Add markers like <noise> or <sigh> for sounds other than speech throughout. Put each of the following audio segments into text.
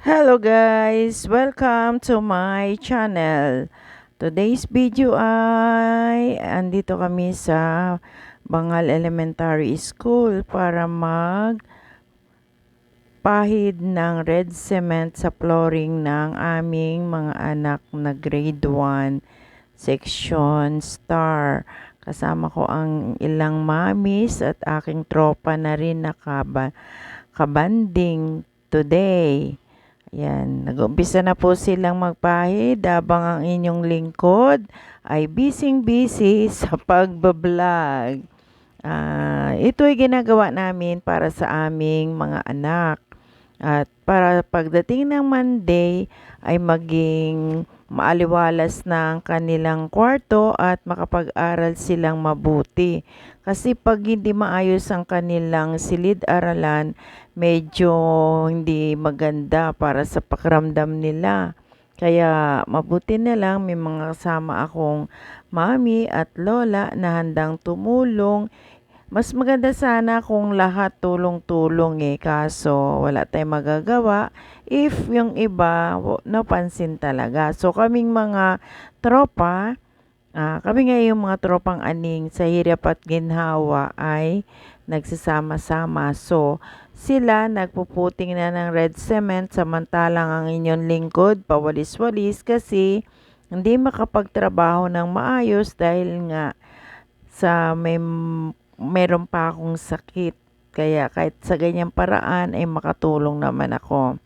Hello guys! Welcome to my channel. Today's video ay andito kami sa Bangal Elementary School para mag pahid ng red cement sa flooring ng aming mga anak na grade 1 section star. Kasama ko ang ilang mamis at aking tropa na rin nakaba kabanding today. Yan, nag-umpisa na po silang magpahid habang ang inyong lingkod ay busy-busy sa <laughs> pagbablog. Ah, ito ay ginagawa namin para sa aming mga anak. At para pagdating ng Monday ay maging maaliwalas na ang kanilang kwarto at makapag-aral silang mabuti. Kasi pag hindi maayos ang kanilang silid-aralan, medyo hindi maganda para sa pakiramdam nila. Kaya mabuti na lang may mga kasama akong mami at lola na handang tumulong mas maganda sana kung lahat tulong-tulong eh, kaso wala tayong magagawa if yung iba napansin talaga. So kaming mga tropa, ah, kami nga yung mga tropang aning sa hirap at ginhawa ay nagsasama-sama. So sila nagpuputing na ng red cement samantalang ang inyong lingkod pawalis-walis kasi hindi makapagtrabaho ng maayos dahil nga sa may meron pa akong sakit. Kaya kahit sa ganyang paraan ay makatulong naman ako.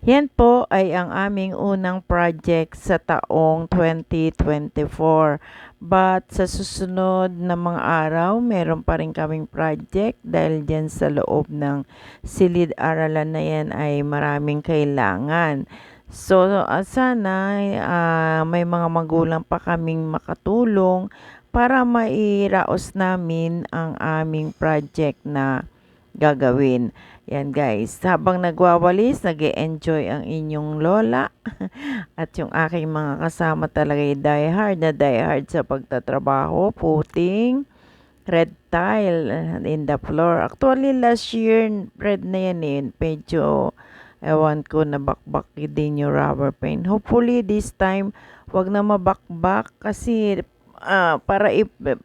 Yan po ay ang aming unang project sa taong 2024. But sa susunod na mga araw, meron pa rin kaming project dahil dyan sa loob ng silid-aralan na yan ay maraming kailangan. So, uh, sana uh, may mga magulang pa kaming makatulong para mairaos namin ang aming project na gagawin. Yan guys, habang nagwawalis, nag enjoy ang inyong lola <laughs> at yung aking mga kasama talaga ay die hard na die hard sa pagtatrabaho, puting, red tile in the floor. Actually, last year, red na yan eh. Medyo, ewan ko, nabakbak din yung rubber paint. Hopefully, this time, wag na mabakbak kasi uh, para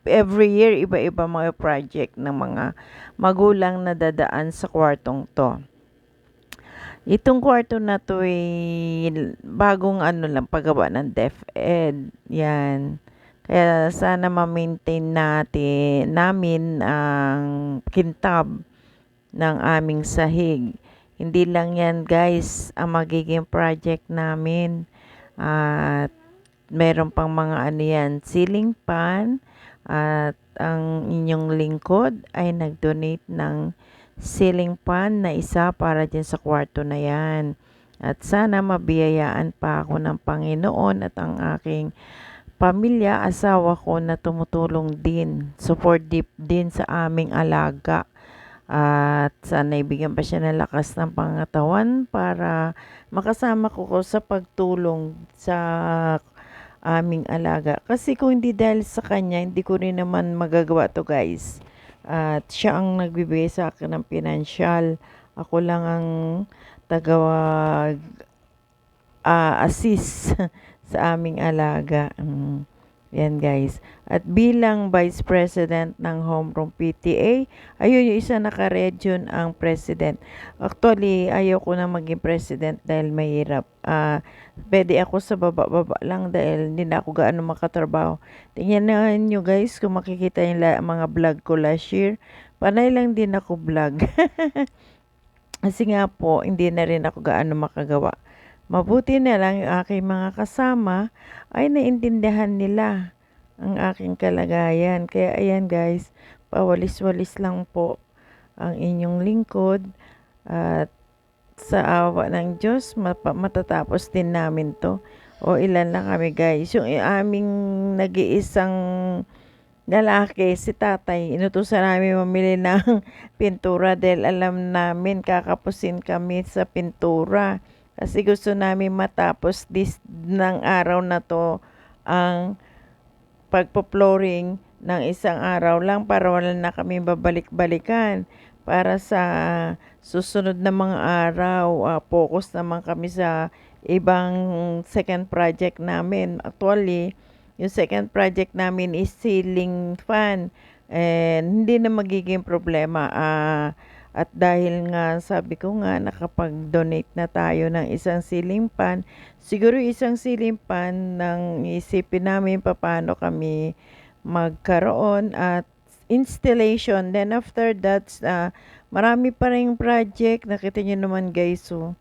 every year iba-iba mga project ng mga magulang na dadaan sa kwartong to. Itong kwarto na to ay bagong ano lang paggawa ng DepEd. Yan. Kaya sana ma-maintain natin namin ang kintab ng aming sahig. Hindi lang yan guys ang magiging project namin. At uh, meron pang mga ano yan, ceiling fan at ang inyong lingkod ay nag-donate ng ceiling fan na isa para dyan sa kwarto na yan. At sana mabiyayaan pa ako ng Panginoon at ang aking pamilya, asawa ko na tumutulong din, support deep din sa aming alaga. At sana ibigyan pa siya ng lakas ng pangatawan para makasama ko ko sa pagtulong sa aming alaga. Kasi kung hindi dahil sa kanya, hindi ko rin naman magagawa to guys. At siya ang nagbibigay sa akin ng financial. Ako lang ang tagawag uh, assist <laughs> sa aming alaga. Um, yan guys. At bilang Vice President ng Home Room PTA, ayun yung isa naka-region ang President. Actually, ayaw ko na maging President dahil mahirap. Uh, pwede ako sa baba-baba lang dahil hindi na ako gaano makatrabaho. Tingnan na nyo guys kung makikita yung mga vlog ko last year. Panay lang din ako vlog. <laughs> Kasi nga po, hindi na rin ako gaano makagawa. Mabuti na lang yung aking mga kasama ay naintindihan nila ang aking kalagayan. Kaya ayan guys, pawalis-walis lang po ang inyong lingkod at sa awa ng Diyos matatapos din namin to. O ilan lang kami guys. Yung aming nag-iisang lalaki, si tatay, inutusan namin mamili ng <laughs> pintura dahil alam namin kakapusin kami sa pintura. Kasi gusto namin matapos this ng araw na to ang pagpo-flooring ng isang araw lang para wala na kami babalik-balikan para sa susunod na mga araw, ah, focus naman kami sa ibang second project namin. Actually, yung second project namin is ceiling fan. And hindi na magiging problema. Ah, at dahil nga sabi ko nga nakapag-donate na tayo ng isang ceiling siguro isang ceiling nang isipin namin papaano kami magkaroon at installation. Then after that, ah, marami pa ring project. Nakita niyo naman guys, so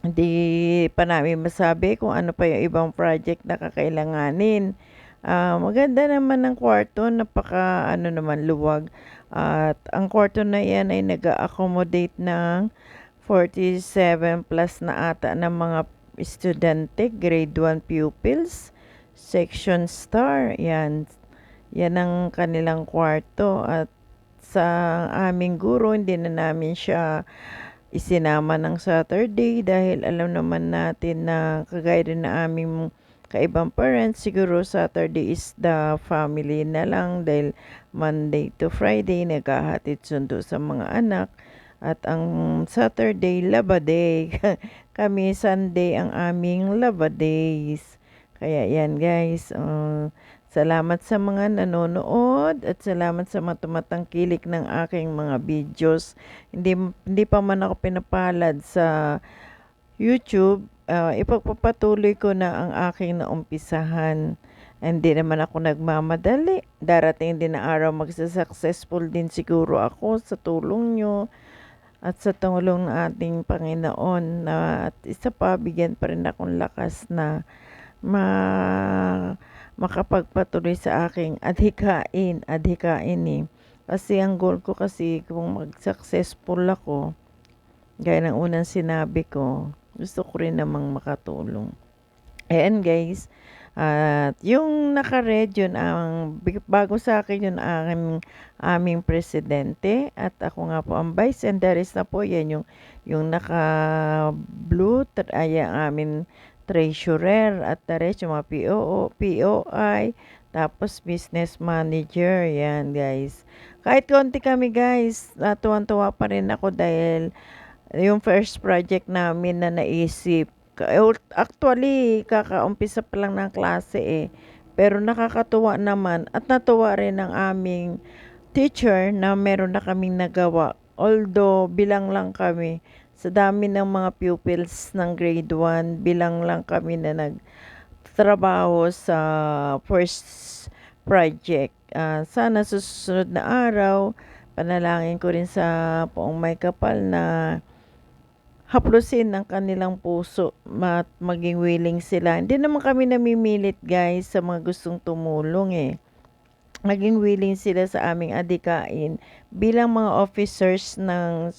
hindi pa namin masabi kung ano pa yung ibang project na kakailanganin. Ah, maganda naman ang kwarto, napaka ano naman luwag. At ang kwarto na yan ay nag-accommodate ng 47 plus na ata ng mga estudyante, grade 1 pupils, section star. Yan. Yan ang kanilang kwarto at sa aming guro hindi na namin siya isinama ng Saturday dahil alam naman natin na kagaya na aming kaibang parents, siguro Saturday is the family na lang dahil Monday to Friday naghahatid sundo sa mga anak at ang Saturday laba day. <laughs> Kami Sunday ang aming laba days. Kaya yan guys, uh, salamat sa mga nanonood at salamat sa mga tumatangkilik ng aking mga videos. Hindi, hindi pa man ako pinapalad sa YouTube, uh, ipagpapatuloy ko na ang aking naumpisahan. Hindi naman ako nagmamadali. Darating din na araw magsa-successful din siguro ako sa tulong nyo at sa tulong ng ating Panginoon na at isa pa bigyan pa rin akong lakas na ma makapagpatuloy sa aking adhikain, adhikain eh. Kasi ang goal ko kasi kung mag-successful ako, gaya ng unang sinabi ko, gusto ko rin namang makatulong. Ayan guys, at yung naka-red yun, ang bago sa akin yun ang aming presidente. At ako nga po ang vice and there is na po yan yung, yung naka-blue, ay ang aming treasurer. At the mga POO, POI, tapos business manager, yan guys. Kahit konti kami guys, natuwan-tuwa pa rin ako dahil yung first project namin na naisip, actually, kakaumpisa pa lang ng klase eh. Pero nakakatuwa naman at natuwa rin ang aming teacher na meron na kaming nagawa. Although bilang lang kami, sa dami ng mga pupils ng grade 1, bilang lang kami na nagtrabaho sa first project. Uh, sana susunod na araw, panalangin ko rin sa poong may kapal na haplusin ng kanilang puso at maging willing sila. Hindi naman kami namimilit guys sa mga gustong tumulong eh. Maging willing sila sa aming adikain bilang mga officers ng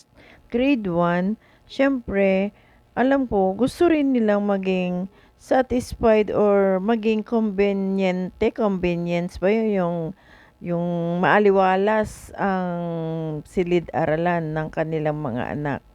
grade 1. Syempre, alam ko, gusto rin nilang maging satisfied or maging conveniente, convenience ba yun yung yung maaliwalas ang silid-aralan ng kanilang mga anak.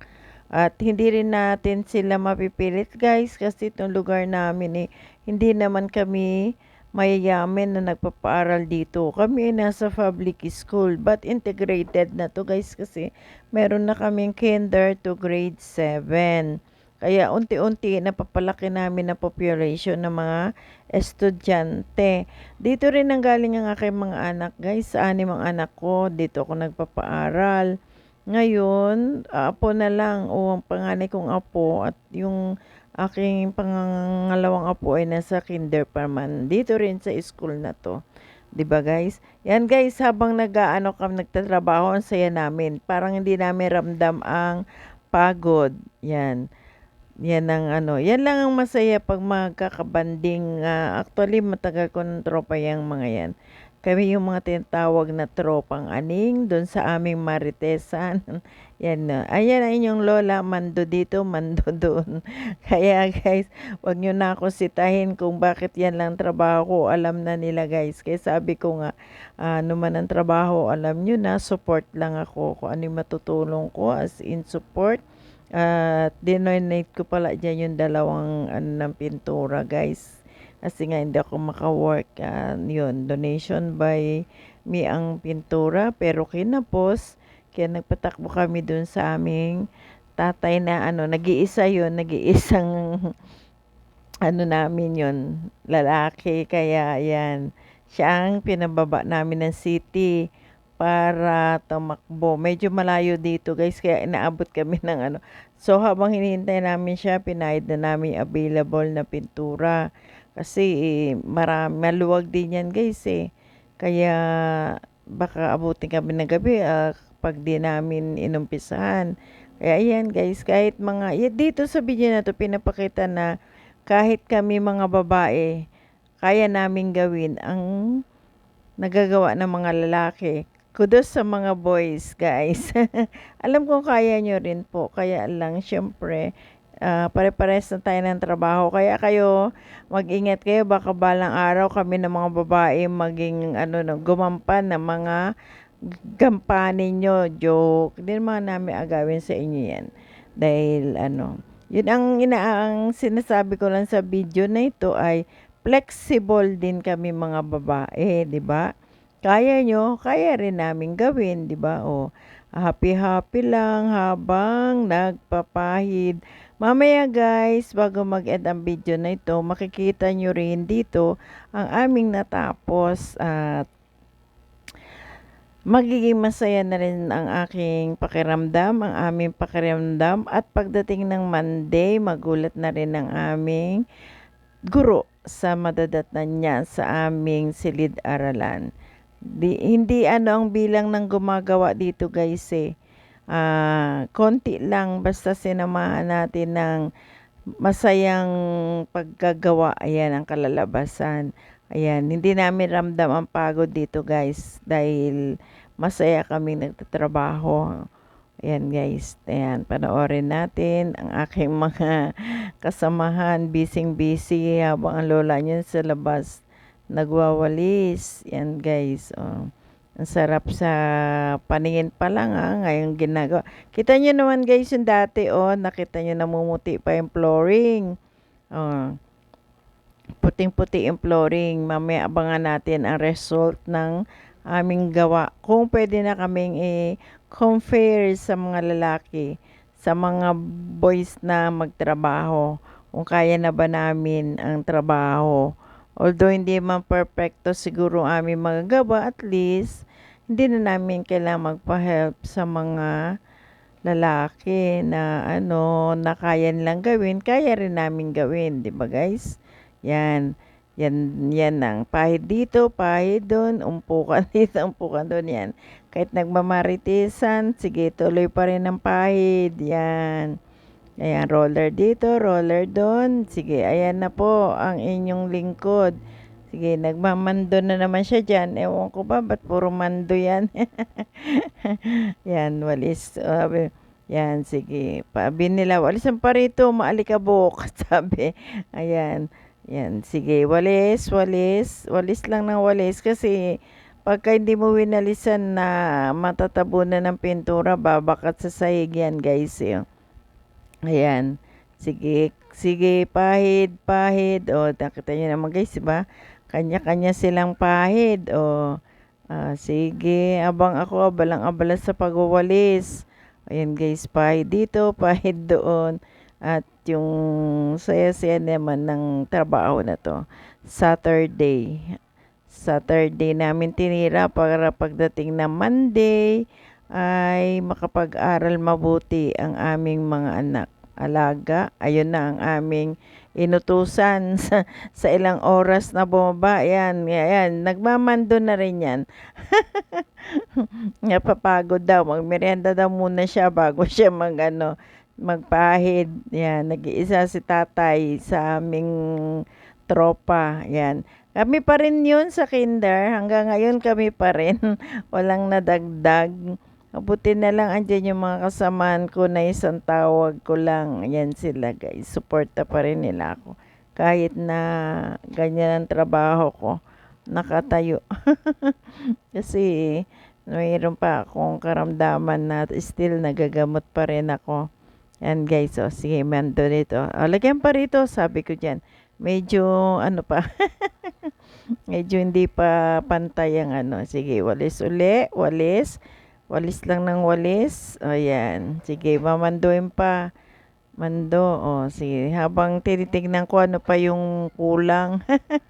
At hindi rin natin sila mapipilit guys kasi itong lugar namin eh, hindi naman kami mayayaman na nagpapaaral dito. Kami ay nasa public school but integrated na to guys kasi meron na kaming kinder to grade 7. Kaya unti-unti napapalaki namin na population ng mga estudyante. Dito rin ang galing ang aking mga anak guys. Sa anim ang anak ko, dito ako nagpapaaral. Ngayon, apo na lang o ang panganay kong apo at yung aking pangalawang apo ay nasa kinder pa. Dito rin sa school na to. 'Di ba guys? Yan guys, habang nag-aano kami nagtatrabaho, ang saya namin. Parang hindi namin ramdam ang pagod. Yan. Yan ang ano, yan lang ang masaya pag magkakabanding. Uh, actually, matagal ko ng tropa yung mga yan. Kami yung mga tinatawag na tropang aning doon sa aming maritesan. <laughs> Yan na. Ayan ang inyong lola, mando dito, mando <laughs> doon. Kaya guys, wag nyo na ako sitahin kung bakit yan lang trabaho ko. Alam na nila guys. Kaya sabi ko nga, ano man ang trabaho, alam nyo na, support lang ako. Kung ano yung matutulong ko as in support. At uh, dinonate ko pala dyan yung dalawang ano, ng pintura guys kasi nga hindi ako maka-work. Uh, yun, donation by me ang pintura. Pero kinapos, Kaya nagpatakbo kami dun sa aming tatay na ano, nag-iisa yun, nag-iisang <laughs> ano namin yun, lalaki. Kaya yan, siya ang pinababa namin ng city para tumakbo. Medyo malayo dito guys, kaya inaabot kami ng ano. So habang hinihintay namin siya, pinahid na namin available na pintura. Kasi eh, marami, maluwag din yan guys eh. Kaya baka abutin kami ng gabi ah, pag di namin inumpisahan. Kaya ayan guys, kahit mga, yeah, dito sa video na to pinapakita na kahit kami mga babae, kaya namin gawin ang nagagawa ng mga lalaki. Kudos sa mga boys, guys. <laughs> Alam kong kaya nyo rin po. Kaya lang, syempre, ah, pare-pares na tayo ng trabaho. Kaya kayo, mag-ingat kayo. Baka balang araw kami ng mga babae maging ano, no, gumampan ng mga gampanin nyo. Joke. Hindi naman namin agawin sa inyo yan. Dahil ano, yun ang, ina ang sinasabi ko lang sa video na ito ay flexible din kami mga babae, di ba? Kaya nyo, kaya rin namin gawin, di ba? O, happy-happy lang habang nagpapahid. Mamaya guys, bago mag-end ang video na ito, makikita nyo rin dito ang aming natapos at magiging masaya na rin ang aking pakiramdam, ang aming pakiramdam at pagdating ng Monday, magulat na rin ang aming guro sa madadatnan niya sa aming silid-aralan. Di, hindi ano ang bilang ng gumagawa dito guys eh. Ah, konti lang basta sinamahan natin ng masayang paggagawa. Ayan ang kalalabasan. Ayan, hindi namin ramdam ang pagod dito guys dahil masaya kaming nagtatrabaho. Ayan guys, ayan, panoorin natin ang aking <laughs> mga kasamahan, busy-busy habang ang lola niya sa labas nagwawalis. Yan guys, oh. Ang sarap sa paningin pa lang ha, ngayon ginagawa. Kita nyo naman guys yung dati, oh, nakita nyo namumuti pa yung flooring. Oh, puting-puti yung flooring. Mamaya abangan natin ang result ng aming gawa. Kung pwede na kaming i-compare sa mga lalaki, sa mga boys na magtrabaho, kung kaya na ba namin ang trabaho. Although hindi man perfecto siguro aming magagawa, at least hindi na namin kailangan magpa-help sa mga lalaki na ano, na kaya nilang gawin, kaya rin namin gawin, 'di ba guys? Yan. Yan, yan ang pahid dito, pahid doon, umpukan <laughs> dito, umpukan doon, yan. Kahit nagmamaritisan, sige, tuloy pa rin ang pahid, yan. Ayan, roller dito, roller doon. Sige, ayan na po ang inyong lingkod. Sige, nagmamando na naman siya dyan. Ewan ko ba, ba't puro mando yan? <laughs> yan, walis. Uh, yan, sige. Pabi nila, walisan pa rito, maalikabok. <laughs> Sabi, ayan. Yan, sige, walis, walis. Walis lang ng walis kasi pagka hindi mo winalisan na matatabunan ng pintura, babakat sa sahig yan, guys. Yun. Ayan. Sige, sige, pahid, pahid. O, nakita nyo naman guys, diba? Kanya-kanya silang pahid. O, ah, sige, abang ako, abalang-abala sa pagwawalis. Ayan guys, pahid dito, pahid doon. At yung saya-saya naman ng trabaho na to. Saturday. Saturday namin tinira para pagdating na Monday ay makapag-aral mabuti ang aming mga anak alaga. Ayun na ang aming inutusan <laughs> sa, sa ilang oras na bumaba. Yan, yan. Nagmamando na rin yan. <laughs> Napapagod daw. Magmerienda daw muna siya bago <laughs> siya mag, ano, magpahid. Yan, nag-iisa si tatay sa aming tropa. Yan. Kami pa rin yun sa kinder. Hanggang ngayon kami pa rin. Walang nadagdag. Mabuti na lang andyan yung mga kasamaan ko na isang tawag ko lang. Ayan sila guys. Suporta pa rin nila ako. Kahit na ganyan ang trabaho ko. Nakatayo. <laughs> Kasi mayroon pa akong karamdaman na still nagagamot pa rin ako. Yan guys. O sige, mando dito. O, lagyan pa rito. Sabi ko dyan. Medyo ano pa. <laughs> medyo hindi pa pantay ang ano. Sige, walis uli. Walis Walis lang ng walis. O, yan. Sige, mamanduin pa. Mando. O, sige. Habang tinitignan ko ano pa yung kulang.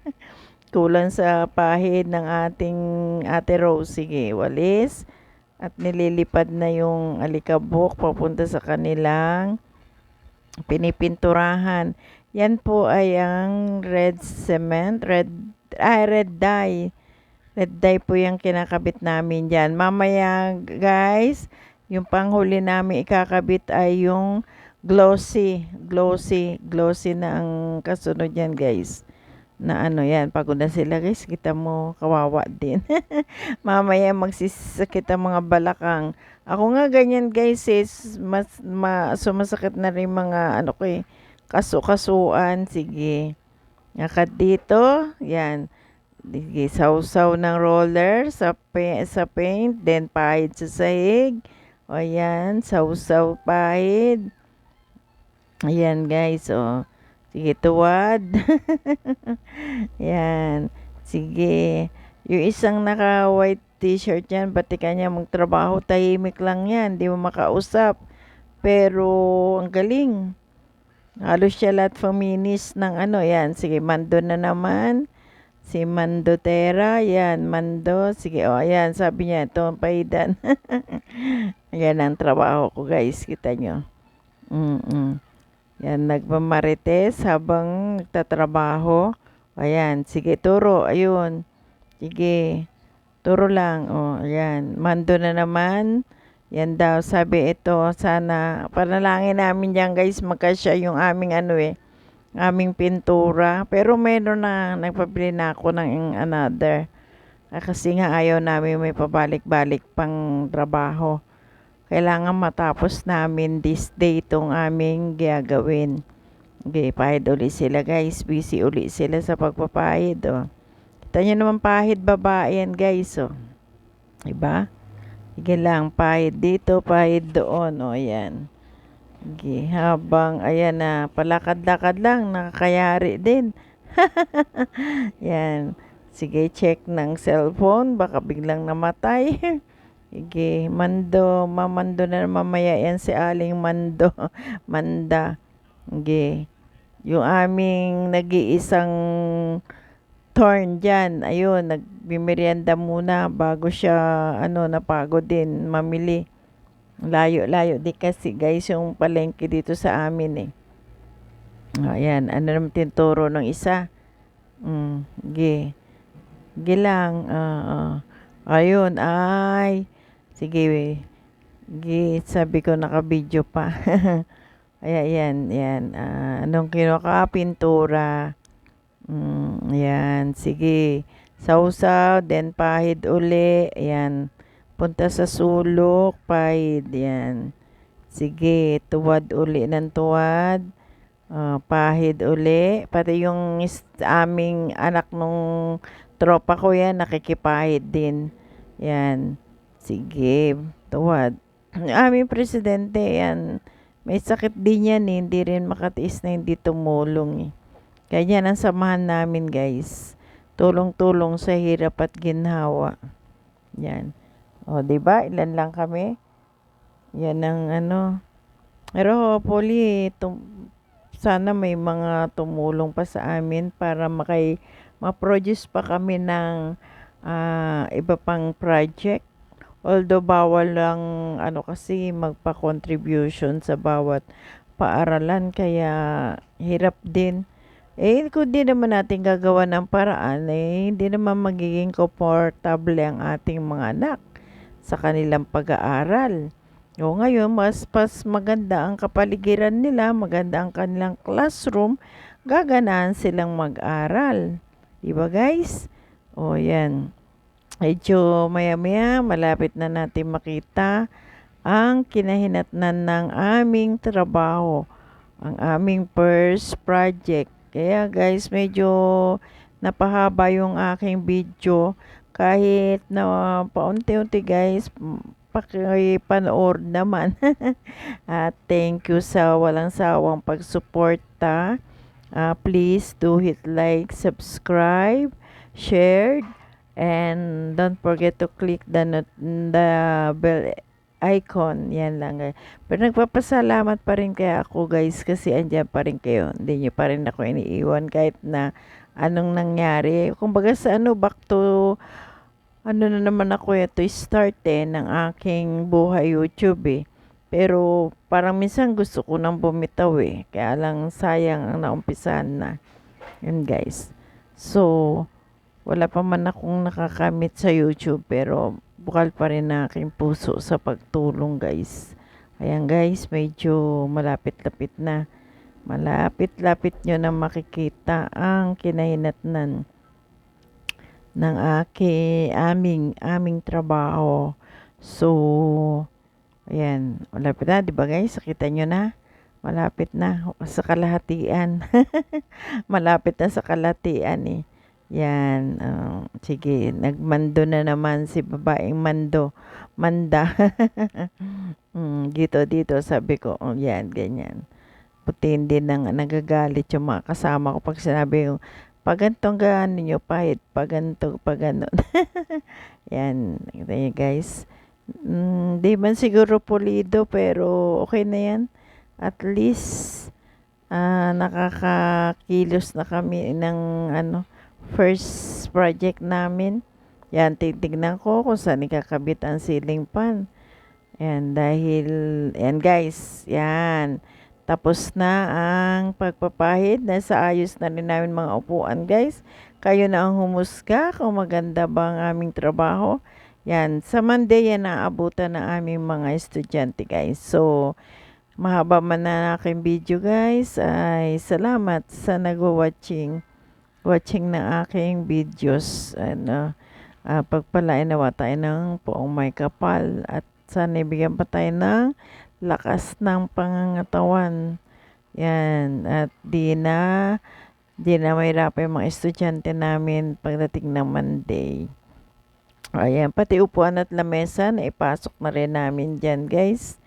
<laughs> kulang sa pahid ng ating ate Rose. Sige, walis. At nililipad na yung alikabok papunta sa kanilang pinipinturahan. Yan po ay ang red cement, red, ay, red dye. Red dye po yung kinakabit namin dyan. Mamaya, guys, yung panghuli namin ikakabit ay yung glossy, glossy, glossy na ang kasunod yan, guys. Na ano yan, pagod na sila, guys. Kita mo, kawawa din. <laughs> Mamaya magsisakit ang mga balakang. Ako nga ganyan, guys, is mas, ma, sumasakit na rin mga, ano ko eh, kaso-kasuan. Sige. Akad dito, yan. Sige, sausaw ng roller sa, sa paint, then pahid sa sahig. O yan, sausaw pahid. Ayan guys, o. Sige, tuwad. <laughs> yan. Sige. Yung isang naka-white t-shirt yan, pati kanya magtrabaho, tahimik lang yan, di mo makausap. Pero, ang galing. Halos siya lahat feminis ng ano, yan. Sige, mando na naman. Si Mando Tera, yan, Mando. Sige, o, oh, ayan, sabi niya, ito ang paidan. <laughs> ayan ang trabaho ko, guys. Kita nyo. Mm-mm. Yan, nagmamarites habang nagtatrabaho. Ayan, sige, turo. Ayun. Sige, turo lang. O, ayan. Mando na naman. Yan daw, sabi ito, sana, panalangin namin yan, guys, magkasya yung aming ano eh aming pintura. Pero meron na, nagpabili na ako ng another. Ah, kasi nga ayaw namin may pabalik-balik pang trabaho. Kailangan matapos namin this day itong aming gagawin. Okay, pahid uli sila guys. Busy uli sila sa pagpapahid. Oh. Kita nyo naman pahid babae yan guys. Oh. Diba? Sige lang, pahid dito, pahid doon. O, oh, yan. Okay, habang ayan na palakad-lakad lang nakakayari din. <laughs> Yan. Sige, check ng cellphone baka biglang namatay. <laughs> Sige, mando, mamando na mamaya yan si Aling Mando. <laughs> Manda. Sige. Yung aming nag-iisang torn dyan, ayun, nagmimerienda muna bago siya, ano, napagod din, mamili. Layo-layo di kasi guys yung palengke dito sa amin eh. Ayan, ano naman tinturo ng isa? Mm, ge. Ge lang. Uh, uh. Ayun, ay. Sige, ge, sabi ko naka-video pa. <laughs> Ayan, yan, yan. Uh, anong kinuha Pintura. Mm, ayan, sige. Sausaw, then pahid uli. Ayan. Punta sa sulok, pahid. Yan. Sige, tuwad uli ng tuwad. Uh, pahid uli. Pati yung aming anak nung tropa ko yan, nakikipahid din. Yan. Sige, tuwad. Aming presidente, yan. May sakit din yan eh. Hindi rin makatiis na hindi tumulong eh. Kaya yan ang samahan namin guys. Tulong-tulong sa hirap at ginhawa. Yan. O, di ba? Ilan lang kami? Yan ang ano. Pero hopefully, tum- sana may mga tumulong pa sa amin para makay ma-produce pa kami ng uh, iba pang project. Although bawal lang ano kasi magpa-contribution sa bawat paaralan kaya hirap din. Eh, kung di naman natin gagawa ng paraan, eh, hindi naman magiging komportable ang ating mga anak sa kanilang pag-aaral. O ngayon, mas pas maganda ang kapaligiran nila, maganda ang kanilang classroom, gaganahan silang mag-aral. Di ba guys? O yan. Medyo maya-maya, malapit na natin makita ang kinahinatnan ng aming trabaho, ang aming first project. Kaya guys, medyo napahaba yung aking video kahit na paunti-unti guys, pakipanood naman. <laughs> At thank you sa walang sawang pagsuporta. Uh, please do hit like, subscribe, share, And don't forget to click the, not, the bell icon. Yan lang guys. Pero nagpapasalamat pa rin kaya ako guys kasi andyan pa rin kayo. Hindi nyo pa rin ako iniiwan kahit na anong nangyari. Kumbaga sa ano, back to ano na naman ako ito start eh ng aking buhay YouTube eh. Pero parang minsan gusto ko nang bumitaw eh. Kaya lang sayang ang naumpisahan na. Yun guys. So, wala pa man akong nakakamit sa YouTube pero bukal pa rin na aking puso sa pagtulong guys. Ayan guys, medyo malapit-lapit na. Malapit-lapit nyo na makikita ang kinahinatnan ng aki, aming, aming trabaho. So, ayan, malapit na, di ba guys? Nakita nyo na? Malapit na sa kalahatian. <laughs> malapit na sa kalahatian eh. Yan, ah, sige, nagmando na naman si babaeng mando. Manda. <laughs> mm, dito, dito, sabi ko, oh, yan, ganyan. Puti hindi nang nagagalit yung mga kasama ko pag sinabi ko, pag ganitong gaano nyo, pahit, pag ganito, pag ganon. <laughs> yan, kita nyo guys. Mm, di man siguro pulido, pero okay na yan. At least, ah, nakakakilos na kami ng ano, first project namin. Yan, titignan ko kung saan ikakabit ang ceiling fan. Yan, dahil, yan guys, yan. Tapos na ang pagpapahid. Nasa ayos na rin namin mga upuan guys. Kayo na ang humusga kung maganda ba ang aming trabaho. Yan, sa Monday yan naabutan ng aming mga estudyante guys. So, mahaba man na aking video guys. Ay, salamat sa nagwa-watching watching ng aking videos. Ano, uh, pagpalain nawa tayo ng poong may kapal at sana ibigyan pa tayo ng lakas ng pangangatawan. Yan. At di na, di na mahirapan yung mga estudyante namin pagdating ng Monday. Ayan, pati upuan at lamesa na ipasok na rin namin dyan, guys.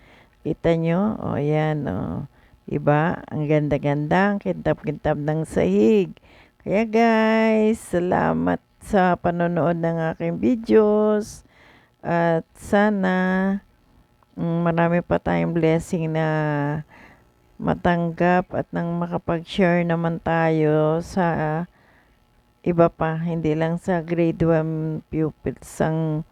Kita nyo? O, ayan, o. Diba? Ang ganda-ganda, ang kintab-kintab ng sahig. Kaya guys, salamat sa panonood ng aking videos. At sana marami pa tayong blessing na matanggap at nang makapag-share naman tayo sa iba pa, hindi lang sa grade 1 pupils ang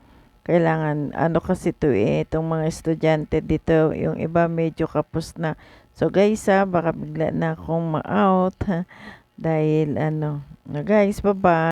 kailangan, ano kasi to eh, itong mga estudyante dito, yung iba medyo kapos na. So guys ha, baka bigla na akong ma-out. Dahil ano, guys, bye-bye.